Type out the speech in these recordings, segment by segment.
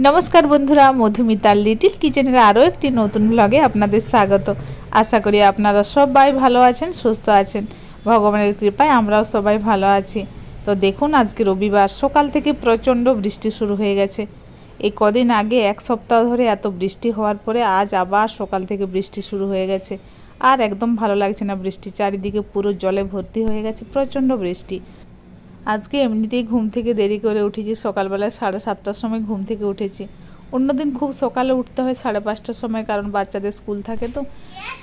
নমস্কার বন্ধুরা মধুমিতার লিটিল কিচেনের আরও একটি নতুন ব্লগে আপনাদের স্বাগত। আশা করি আপনারা সবাই ভালো আছেন, সুস্থ আছেন। ভগবানের কৃপায় আমরাও সবাই ভালো আছি। তো দেখুন, আজকে রবিবার, সকাল থেকে প্রচণ্ড বৃষ্টি শুরু হয়ে গেছে। এই কদিন আগে এক সপ্তাহ ধরে এত বৃষ্টি হওয়ার পরে আজ আবার সকাল থেকে বৃষ্টি শুরু হয়ে গেছে। আর একদম ভালো লাগছে না বৃষ্টি, চারিদিকে পুরো জলে ভর্তি হয়ে গেছে, প্রচণ্ড বৃষ্টি। আজকে এমনিতেই ঘুম থেকে দেরি করে উঠেছি সকালবেলায় সাড়ে সাতটার সময় ঘুম থেকে উঠেছি। অন্যদিন খুব সকালে উঠতে হয় সাড়ে পাঁচটার সময়, কারণ বাচ্চাদের স্কুল থাকে তো।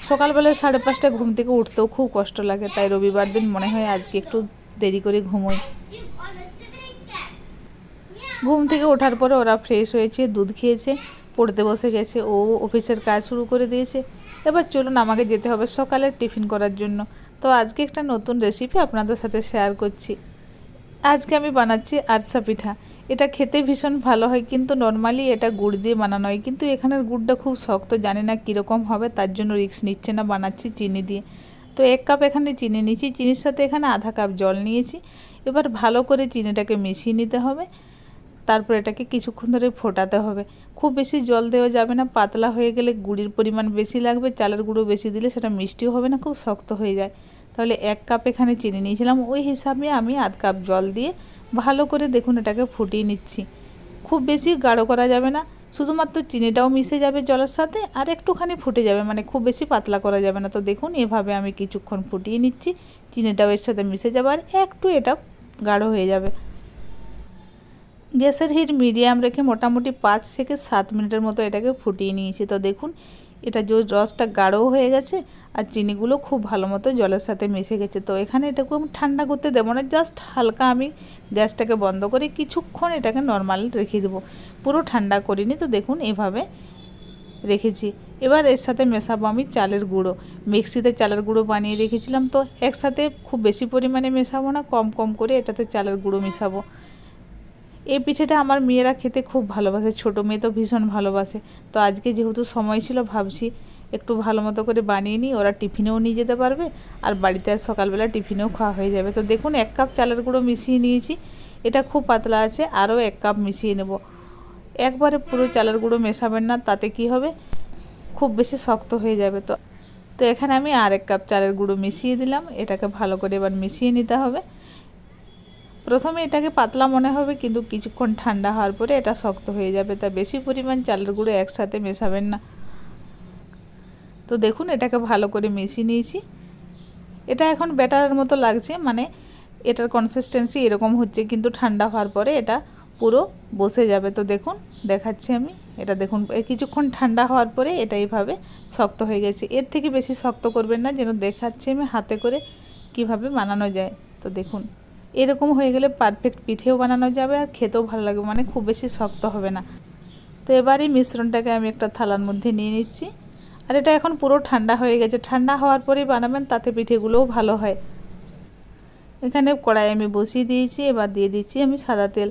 সকালবেলায় সাড়ে পাঁচটায় ঘুম থেকে উঠতেও খুব কষ্ট লাগে, তাই রবিবার দিন মনে হয় আজকে একটু দেরি করে ঘুমোই। ঘুম থেকে ওঠার পরে ওরা ফ্রেশ হয়েছে, দুধ খেয়েছে, পড়তে বসে গেছে, ও অফিসের কাজ শুরু করে দিয়েছে। এবার চলুন আমাকে যেতে হবে সকালের টিফিন করার জন্য। তো আজকে একটা নতুন রেসিপি আপনাদের সাথে শেয়ার করছি। আজকে আমি বানাচ্ছি আরসা পিঠা। এটা খেতে ভীষণ ভালো হয়, কিন্তু নর্মালি এটা গুড় দিয়ে বানানো হয়। কিন্তু এখানের গুড়টা খুব শক্ত, জানি না কীরকম হবে, তার জন্য রিক্স নিচ্ছে না, বানাচ্ছি চিনি দিয়ে। তো এক কাপ এখানে চিনি নিয়েছি, চিনির সাথে এখানে আধা কাপ জল নিয়েছি। এবার ভালো করে চিনিটাকে মিশিয়ে নিতে হবে। তারপর এটাকে কিছুক্ষণ ধরে ফোটাতে হবে। খুব বেশি জল দেওয়া যাবে না, পাতলা হয়ে গেলে গুড়ির পরিমাণ বেশি লাগবে, চালের গুঁড়ো বেশি দিলে সেটা মিষ্টিও হবে না, খুব শক্ত হয়ে যায়। তাহলে এক কাপ এখানে চিনি নিয়েছিলাম। ওই হিসাবে আমি আধ কাপ জল দিয়ে ভালো করে দেখুন এটাকে ফুটিয়ে নিচ্ছি। খুব বেশি গাঢ় করা যাবে না। শুধুমাত্র চিনিটাও মিশে যাবে জলের সাথে আর একটুখানি ফুটে যাবে মানে খুব বেশি পাতলা করা যাবে না। তো দেখুন, এভাবে আমি কিছুক্ষণ ফুটিয়ে নিচ্ছি। চিনিটাও এর সাথে মিশে যাবে আর একটু এটা গাঢ় হয়ে যাবে। গ্যাসের হিট মিডিয়াম রেখে মোটামুটি পাঁচ থেকে সাত মিনিটের মতো এটাকে ফুটিয়ে নিয়েছি। তো দেখুন এটা যে রসটা গাঢ়ও হয়ে গেছে আর চিনিগুলো খুব ভালো মতো জলের সাথে মিশে গেছে। তো এখানে এটাকে আমি ঠান্ডা করতে দেবো না জাস্ট হালকা আমি গ্যাসটাকে বন্ধ করে কিছুক্ষণ এটাকে নর্মাল রেখে দেবো। পুরো ঠান্ডা করিনি তো দেখুন এভাবে রেখেছি। এবার এর সাথে মেশাবো আমি চালের গুঁড়ো। মিক্সিতে চালের গুঁড়ো বানিয়ে রেখেছিলাম তো একসাথে খুব বেশি পরিমাণে মেশাবো না, কম কম করে এটাতে চালের গুঁড়ো মেশাবো। এই পিঠেটা আমার মেয়েরা খেতে খুব ভালোবাসে, ছোটো মেয়ে তো ভীষণ ভালোবাসে। তো আজকে যেহেতু সময় ছিল, ভাবছি একটু ভালো মতো করে বানিয়ে নিই, ওরা টিফিনেও নিয়ে যেতে পারবে, আর বাড়িতে আর সকালবেলা টিফিনেও খাওয়া হয়ে যাবে। তো দেখুন, এক কাপ চালের গুঁড়ো মিশিয়ে নিয়েছি, এটা খুব পাতলা আছে, আরও এক কাপ মিশিয়ে নেব। একবারে পুরো চালের গুঁড়ো মেশাবেন না, তাতে কি হবে? খুব বেশি শক্ত হয়ে যাবে তো। তো এখানে আমি আর এক কাপ চালের গুঁড়ো মিশিয়ে দিলাম, এটাকে ভালো করে এবার মিশিয়ে নিতে হবে। প্রথমে এটাকে পাতলা মনে হবে, কিন্তু কিছুক্ষণ ঠান্ডা হওয়ার পরে এটা শক্ত হয়ে যাবে। তা বেশি পরিমাণ চালের গুঁড়ো একসাথে মেশাবেন না। তো দেখুন, এটাকে ভালো করে মিশিয়ে নিয়েছি। এটা এখন ব্যাটারের মতো লাগছে মানে এটার কনসিস্টেন্সি এরকম হচ্ছে, কিন্তু ঠান্ডা হওয়ার পরে এটা পুরো বসে যাবে। তো দেখুন, দেখাচ্ছি আমি। এটা দেখুন কিছুক্ষণ ঠান্ডা হওয়ার পরে এটা এইভাবে শক্ত হয়ে গেছে। এর থেকে বেশি শক্ত করবেন না, যেন দেখাচ্ছি আমি হাতে করে কীভাবে বানানো যায়। তো দেখুন। এরকম হয়ে গেলে পারফেক্ট পিঠেও বানানো যাবে আর খেতেও ভালো লাগবে মানে খুব বেশি শক্ত হবে না। তো এবার মিশ্রণটাকে আমি একটা থালার মধ্যে নিয়ে নিচ্ছি। আর এটা এখন পুরো ঠান্ডা হয়ে গেছে, ঠান্ডা হওয়ার পরেই বানাবেন, তাতে পিঠেগুলোও ভালো হয়। এখানে কড়াই আমি বসিয়ে দিয়েছি, এবার দিয়ে দিচ্ছি আমি সাদা তেল।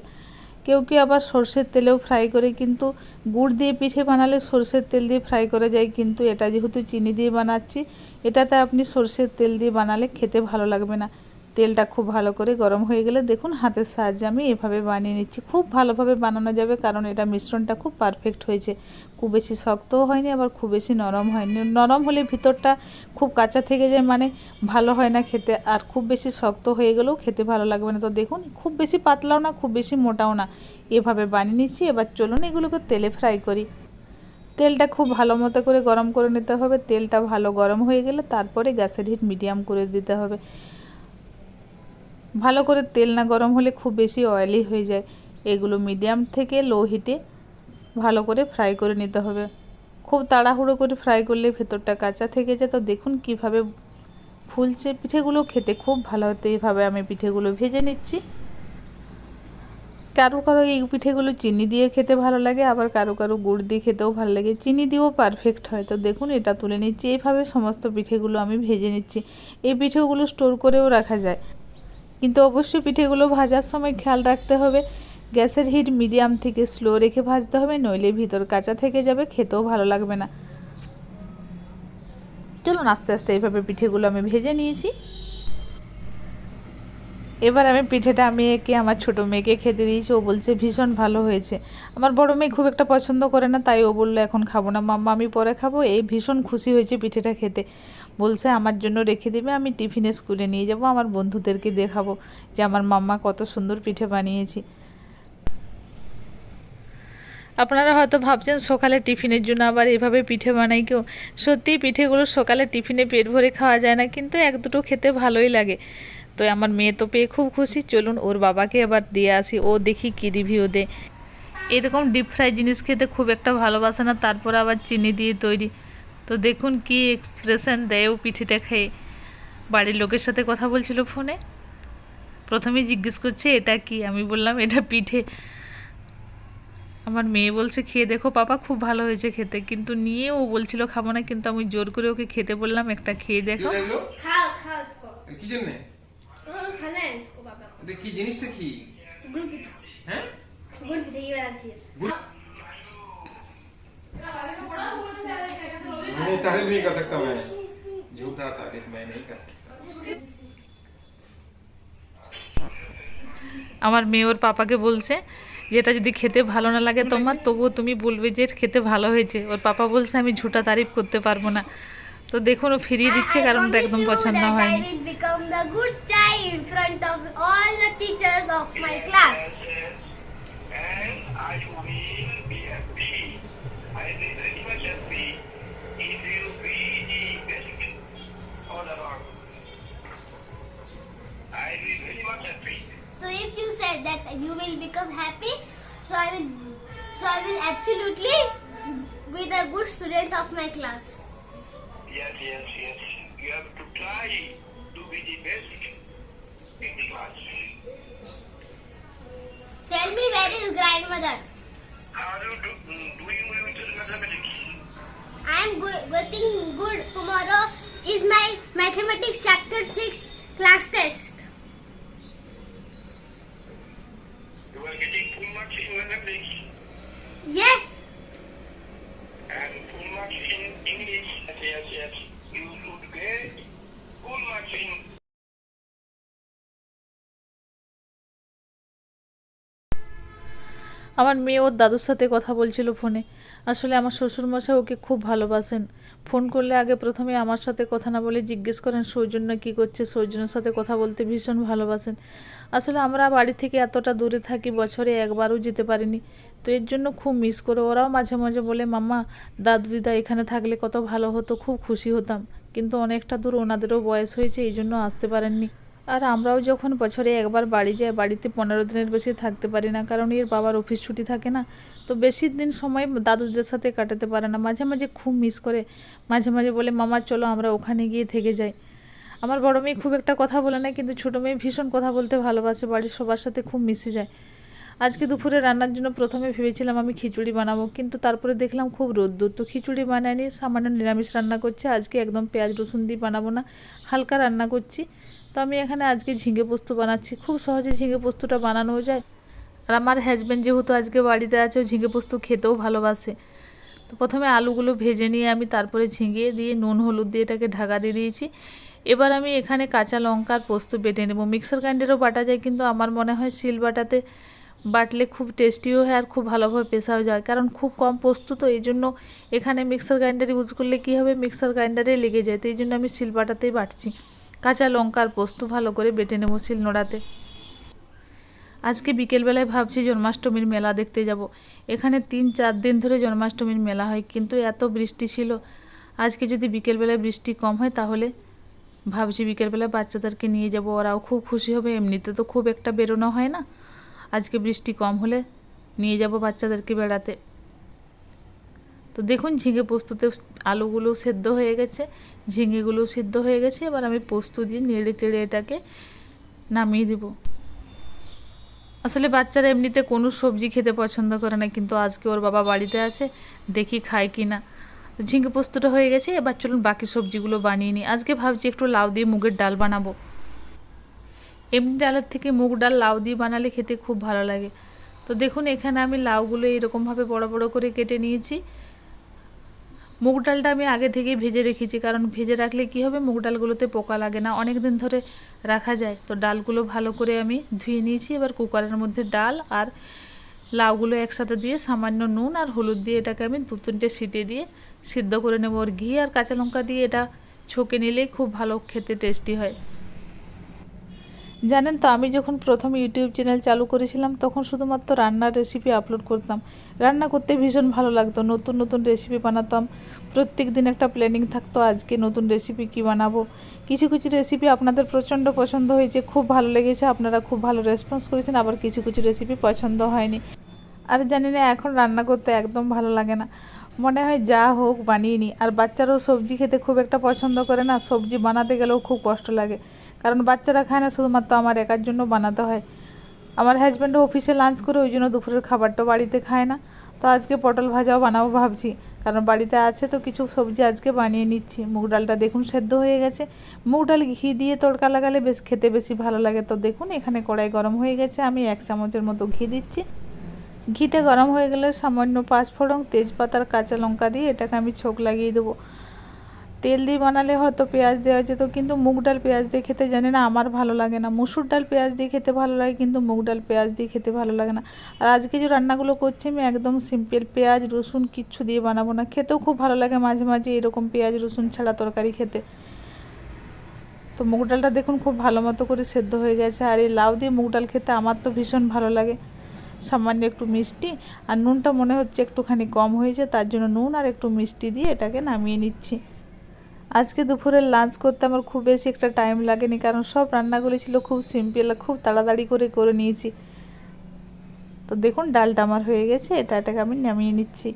কেউ কেউ আবার সর্ষের তেলেও ফ্রাই করে, কিন্তু গুড় দিয়ে পিঠে বানালে সর্ষের তেল দিয়ে ফ্রাই করা যায়, কিন্তু এটা যেহেতু চিনি দিয়ে বানাচ্ছি, এটাতে আপনি সর্ষের তেল দিয়ে বানালে খেতে ভালো লাগবে না। তেলটা খুব ভালো করে গরম হয়ে গেলে দেখুন হাতের সাহায্যে আমি এভাবে বানিয়ে নিচ্ছি। খুব ভালোভাবে বানানো যাবে কারণ এটা মিশ্রণটা খুব পারফেক্ট হয়েছে। খুব বেশি শক্তও হয়নি, আবার খুব বেশি নরম হয়নি। নরম হলে ভিতরটা খুব কাঁচা থেকে যায় মানে ভালো হয় না খেতে। আর খুব বেশি শক্ত হয়ে গেলেও খেতে ভালো লাগবে না। তো দেখুন, খুব বেশি পাতলাও না, খুব বেশি মোটাও না। এভাবে বানিয়ে নিচ্ছি। এবার চলুন এগুলোকে তেলে ফ্রাই করি। তেলটা খুব ভালো মতো করে গরম করে নিতে হবে। তেলটা ভালো গরম হয়ে গেলে তারপরে গ্যাসের হিট মিডিয়াম করে দিতে হবে। ভালো করে তেল না গরম হলে খুব বেশি অয়েলি হয়ে যায়। এগুলো মিডিয়াম থেকে লো হিটে ভালো করে ফ্রাই করে নিতে হবে। খুব তাড়াহুড়ো করে ফ্রাই করলে ভেতরটা কাঁচা থেকে যায়। তো দেখুন কীভাবে ফুলছে পিঠেগুলো খেতে খুব ভালো হতো। এইভাবে আমি পিঠেগুলো ভেজে নিচ্ছি। কারও কারও এই পিঠেগুলো চিনি দিয়ে খেতে ভালো লাগে, আবার কারও কারও গুড় দিয়ে খেতেও ভালো লাগে। চিনি দিয়েও পারফেক্ট হয়। তো দেখুন এটা তুলে নিচ্ছি। এইভাবে সমস্ত পিঠেগুলো আমি ভেজে নিচ্ছি। এই পিঠেগুলো স্টোর করেও রাখা যায়। কিন্তু অবশ্যই পিঠেগুলো ভাজার সময় খেয়াল রাখতে হবে। গ্যাসের হিট মিডিয়াম থেকে স্লো রেখে ভাজতে হবে, নইলে ভিতর কাঁচা থেকে যাবে, খেতেও ভালো লাগবে না। চলুন আস্তে আস্তে এইভাবে পিঠেগুলো আমি ভেজে নিয়েছি। এবার আমি পিঠেটা আমি একে আমার ছোট মেয়েকে খেতে দিয়েছি। ও বলছে, ভীষণ ভালো হয়েছে। আমার বড় মেয়ে খুব একটা পছন্দ করে না, তাই ও বলল, এখন খাব না। মাম্মা, আমি পরে খাব। এই ভীষণ খুশি হয়েছে পিঠেটা খেতে। বলছে, আমার জন্য রেখে দেবে, আমি টিফিনে স্কুলে নিয়ে যাব, আমার বন্ধুদেরকে দেখাবো যে আমার মাম্মা কত সুন্দর পিঠে বানিয়েছি। আপনারা হয়তো ভাবছেন, সকালে টিফিনের জন্য আবার এভাবে পিঠে বানাই কেউ? সত্যিই পিঠেগুলো সকালে টিফিনে পেট ভরে খাওয়া যায় না, কিন্তু এক দুটো খেতে ভালোই লাগে। তো আমার মেয়ে তো পেয়ে খুব খুশি। চলুন ওর বাবাকে এবার দিয়ে আসি। ও দেখি কী রিভিউ দেয়। এরকম ডিপ ফ্রাই জিনিস খেতে খুব একটা ভালোবাসে না তারপর আবার চিনি দিয়ে তৈরি। তো দেখুন কি এক্সপ্রেশন দেয় ও পিঠেটা খেয়ে। বাড়ির লোকের সাথে কথা বলছিল ফোনে প্রথমে জিজ্ঞেস করছে এটা কি? আমি বললাম এটা পিঠে। আমার মেয়ে বলছে খেয়ে দেখো পাপা খুব ভালো হয়েছে খেতে। কিন্তু নিয়ে ও বলছিল খাব না। কিন্তু আমি জোর করে ওকে খেতে বললাম একটা খেয়ে দেখো। খাও খাও। কি জন্য? এটা কি জিনিসটা কি गुड़ पिठा হ্যাঁ गुड़ पिठा ये वाला चीज गुड़- नहीं तारीफ नहीं कर सकता मैं झूठा तारीफ मैं नहीं कर सकता আমার মেয়ে ওর পাপাকে বলছে যেটা যদি খেতে ভালো না লাগে তোমার তবুও তুমি বলবে যে খেতে ভালো হয়েছে ওর পাপা বলছে আমি ঝুটা তারিফ করতে পারবো না তো দেখুন ও ফিরিয়ে দিচ্ছে কারণ ওটা একদম পছন্দ হয়নি I will become the good child in front of all the teachers of my class. and I will be happy. I will be very much happy if you be the best all around. I will be very much happy. So if you said that you will become happy, so I will, so I will absolutely be the good student of my class. Yes, yes, yes. You have to try to be the best in the class. Tell me where is grandmother? How you do, mm, doing with your mathematics? I am go- getting good. Tomorrow is my mathematics chapter 6 class test. You are getting full marks in mathematics Yes. And full marks in English. Yes, yes, yes. You should get full marks in আমার মেয়ে ওর দাদুর সাথে কথা বলছিল ফোনে আসলে আমার শ্বশুরমশাই ওকে খুব ভালোবাসেন। ফোন করলে আগে প্রথমে আমার সাথে কথা না বলে জিজ্ঞেস করেন, সৌজন্য কী করছে? সৌজন্যের সাথে কথা বলতে ভীষণ ভালোবাসেন। আসলে আমরা বাড়ি থেকে এতটা দূরে থাকি, বছরে একবারও যেতে পারিনি। তো এর জন্য খুব মিস করে। ওরাও মাঝে মাঝে বলে, মাম্মা, দাদু দিদা এখানে থাকলে কত ভালো হতো, খুব খুশি হতাম। কিন্তু অনেকটা দূর ওনাদেরও বয়স হয়েছে, এই জন্য আসতে পারেননি। আর আমরাও যখন বছরে একবার বাড়ি যাই, বাড়িতে পনেরো দিনের বেশি থাকতে পারি না, কারণ এর বাবার অফিস ছুটি থাকে না। তো বেশি দিন সময় দাদুদের সাথে কাটাতে পারে না। মাঝে মাঝে খুব মিস করে। মাঝে মাঝে বলে, মামা, চলো আমরা ওখানে গিয়ে থেকে যাই। আমার বড় মেয়ে খুব একটা কথা বলে না, কিন্তু ছোটো মেয়ে ভীষণ কথা বলতে ভালোবাসে। বাড়ির সবার সাথে খুব মিশে যায়। আজকে দুপুরে রান্নার জন্য প্রথমে ভেবেছিলাম আমি খিচুড়ি বানাবো, কিন্তু তারপরে দেখলাম খুব রোদ্দুর। তো খিচুড়ি বানায়নি, সামান্য নিরামিষ রান্না করছি। আজকে একদম পেঁয়াজ, রসুন দিয়ে বানাবো না, হালকা রান্না করছি। তো আমি এখানে আজকে ঝিঙে পোস্ত বানাচ্ছি। খুব সহজে ঝিঙে পোস্তটা বানানো যায়। আর আমার হাজব্যান্ড যেহেতু আজকে বাড়িতে আছে ঝিঙে পোস্ত খেতেও ভালোবাসে। তো প্রথমে আলুগুলো ভেজে নিয়ে আমি তারপরে ঝিঙে দিয়ে নুন, হলুদ দিয়ে এটাকে ঢাকা দিয়ে দিয়েছি। এবার আমি এখানে কাঁচা লঙ্কার পোস্ত বেটে নেব। মিক্সার গ্রাইন্ডারও বাটা যায়, কিন্তু আমার মনে হয় শিল বাটাতে বাটলে খুব টেস্টিও হয় আর খুব ভালোভাবে পেশাও যায়। কারণ খুব কম পোস্ত তো, এই জন্য এখানে মিক্সার গ্রাইন্ডার ইউজ করলে কী হবে? মিক্সার গ্রাইন্ডারে লেগে যায়, তো এই জন্য আমি শিল বাটাতেই বাটছি। কাঁচা লঙ্কার পোস্ত ভালো করে বেটে নেব শিল নোড়াতে। আজকে বিকেলবেলায় ভাবছি জন্মাষ্টমীর মেলা দেখতে যাব। এখানে তিন চার দিন ধরে জন্মাষ্টমীর মেলা হয়, কিন্তু এত বৃষ্টি ছিল। আজকে যদি বিকেলবেলায় বৃষ্টি কম হয় তাহলে ভাবছি বিকেলবেলায় বাচ্চাদেরকে নিয়ে যাব। ওরাও খুব খুশি হবে, এমনিতে তো খুব একটা বেরোনো হয় না। আজকে বৃষ্টি কম হলে নিয়ে যাব বাচ্চাদেরকে বেড়াতে। তো দেখুন, ঝিঙে পোস্ততে আলুগুলো সেদ্ধ হয়ে গেছে। ঝিঙেগুলো সিদ্ধ হয়ে গেছে, এবার আমি পোস্ত দিয়ে নেড়ে তেড়ে এটাকে নামিয়ে দেবো। আসলে বাচ্চারা এমনিতে কোনো সবজি খেতে পছন্দ করে না, কিন্তু আজকে ওর বাবা বাড়িতে আছে, দেখি খায় কি না ঝিঙ্গে ঝিঙে পোস্তটা হয়ে গেছে, এবার চলুন বাকি সবজিগুলো বানিয়ে নিই। আজকে ভাবছি একটু লাউ দিয়ে মুগের ডাল বানাবো। এমনি ডালের থেকে মুগ ডাল লাউ দিয়ে বানালে খেতে খুব ভালো লাগে। তো দেখুন, এখানে আমি লাউগুলো এরকমভাবে বড় বড় করে কেটে নিয়েছি। মুগ ডালটা আমি আগে থেকেই ভেজে রেখেছি, কারণ ভেজে রাখলে কি হবে, মুগ ডালগুলোতে পোকা লাগে না অনেক দিন ধরে রাখা যায়। তো ডালগুলো ভালো করে আমি ধুয়ে নিয়েছি, এবার কুকারের মধ্যে ডাল আর লাউগুলো একসাথে দিয়ে সামান্য নুন আর হলুদ দিয়ে এটাকে আমি দু তিনটে সিটে দিয়ে সিদ্ধ করে নেব। আর ঘি আর কাঁচা লঙ্কা দিয়ে এটা ছকে নিলেই খুব ভালো খেতে টেস্টি হয়। জানেন তো, আমি যখন প্রথম ইউটিউব চ্যানেল চালু করেছিলাম, তখন শুধুমাত্র রান্নার রেসিপি আপলোড করতাম। রান্না করতে ভীষণ ভালো লাগতো, নতুন নতুন রেসিপি বানাতাম, প্রত্যেক দিন একটা প্ল্যানিং থাকতো, আজকে নতুন রেসিপি কি বানাবো। কিছু কিছু রেসিপি আপনাদের প্রচণ্ড পছন্দ হয়েছে, খুব ভালো লেগেছে, আপনারা খুব ভালো রেসপন্স করেছেন, আবার কিছু কিছু রেসিপি পছন্দ হয়নি। আর জানি না, এখন রান্না করতে একদম ভালো লাগে না। মনে হয় যা হোক বানিয়ে নিই আর বাচ্চারাও সবজি খেতে খুব একটা পছন্দ করে না, সবজি বানাতে গেলেও খুব কষ্ট লাগে। কারণ বাচ্চারা খায় না, শুধুমাত্র আমার একার জন্য বানাতে হয়। আমার হাজব্যান্ডও অফিসে লাঞ্চ করে, ওই জন্য দুপুরের খাবারটা বাড়িতে খায় না। তো আজকে পটল ভাজাও বানাবো ভাবছি, কারণ বাড়িতে আছে তো কিছু সবজি আজকে বানিয়ে নিচ্ছি। মুগ ডালটা দেখুন সেদ্ধ হয়ে গেছে। মুগ ডাল ঘি দিয়ে তড়কা লাগালে বেশ খেতে বেশি ভালো লাগে। তো দেখুন, এখানে কড়াই গরম হয়ে গেছে, আমি এক চামচের মতো ঘি দিচ্ছি। ঘিটা গরম হয়ে গেলে সামান্য পাঁচফোড়ন তেজপাতার কাঁচা লঙ্কা দিয়ে এটাকে আমি ছোক লাগিয়ে দেবো। তেল দিয়ে বানালে হয়তো পেঁয়াজ দেওয়া যেত, কিন্তু মুগ ডাল পেঁয়াজ দিয়ে খেতে জানি না, আমার ভালো লাগে না। মুসুর ডাল পেঁয়াজ দিয়ে খেতে ভালো লাগে, কিন্তু মুগ ডাল পেঁয়াজ দিয়ে খেতে ভালো লাগে না। আর আজকে যে রান্নাগুলো করছি, আমি একদম সিম্পল পেঁয়াজ, রসুন কিচ্ছু দিয়ে বানাবো না। খেতেও খুব ভালো লাগে মাঝে মাঝে এরকম পেঁয়াজ, রসুন ছাড়া তরকারি খেতে। তো মুগ ডালটা দেখুন খুব ভালো মতো করে সেদ্ধ হয়ে গেছে। আর এই লাউ দিয়ে মুগ ডাল খেতে আমার তো ভীষণ ভালো লাগে। সামান্য একটু মিষ্টি আর নুনটা মনে হচ্ছে একটুখানি কম হয়েছে, তার জন্য নুন আর একটু মিষ্টি দিয়ে এটাকে নামিয়ে নিচ্ছি। আজকে দুপুরের লাঞ্চ করতে আমার খুব বেশি একটা টাইম লাগেনি, কারণ সব রান্নাগুলি ছিল খুব সিম্পল খুব তাড়াতাড়ি করে করে নিয়েছি। তো দেখুন, ডালটা আমার হয়ে গেছে, এটা, এটাকে আমি নামিয়ে নিচ্ছি।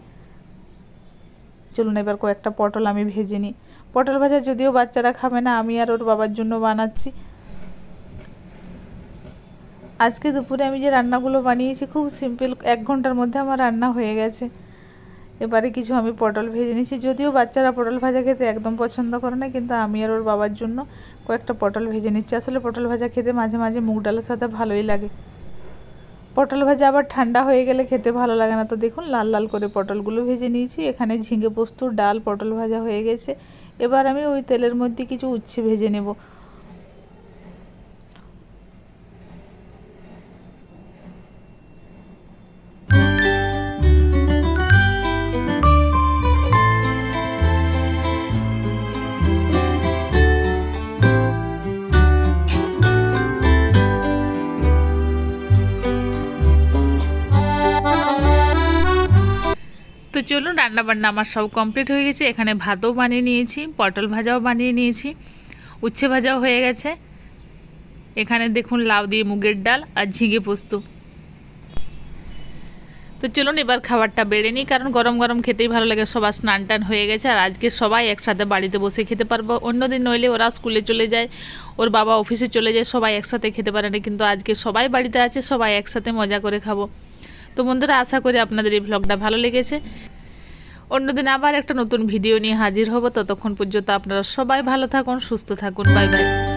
চলুন এবার কয়েকটা পটল আমি ভেজে নিই। পটল ভাজা যদিও বাচ্চারা খাবে না, আমি আর ওর বাবার জন্য বানাচ্ছি। আজকে দুপুরে আমি যে রান্নাগুলো বানিয়েছি, খুব সিম্পল এক ঘণ্টার মধ্যে আমার রান্না হয়ে গেছে। এবারে কিছু আমি পটল ভেজে নিয়েছি। যদিও বাচ্চারা পটল ভাজা খেতে একদম পছন্দ করে না, কিন্তু আমি আর ওর বাবার জন্য কয়েকটা পটল ভেজে নিচ্ছি। আসলে পটল ভাজা খেতে মাঝে মাঝে মুগ ডালের সাথে ভালোই লাগে। পটল ভাজা আবার ঠান্ডা হয়ে গেলে খেতে ভালো লাগে না। তো দেখুন, লাল লাল করে পটলগুলো ভেজে নিয়েছি। এখানে ঝিঙে পোস্ত ডাল পটল ভাজা হয়ে গেছে। এবার আমি ওই তেলের মধ্যে কিছু উচ্ছে ভেজে নেব। চলুন রান্না বান্না আমার সব কমপ্লিট হয়ে গেছে। এখানে ভাতও বানিয়ে নিয়েছি, পটল ভাজাও বানিয়ে নিয়েছি, উচ্ছে ভাজাও হয়ে গেছে। এখানে দেখুন লাউ দিয়ে মুগের ডাল আর ঝিঙে পোস্ত। তো চলুন, এবার খাবারটা বেড়ে নিই, কারণ গরম গরম খেতেই ভালো লাগে। সবার স্নান টান হয়ে গেছে, আর আজকে সবাই একসাথে বাড়িতে বসে খেতে পারব। অন্যদিন নইলে ওরা স্কুলে চলে যায়, ওর বাবা অফিসে চলে যায়, সবাই একসাথে খেতে পারে না, কিন্তু আজকে সবাই বাড়িতে আছে, সবাই একসাথে মজা করে খাব। তো বন্ধুরা, আশা করি আপনাদের এই ভ্লগটা ভালো লেগেছে। অন্যদিন আবার একটা নতুন ভিডিও নিয়ে হাজির হব। ততক্ষণ পর্যন্ত আপনারা সবাই ভালো থাকুন, সুস্থ থাকুন। Bye bye.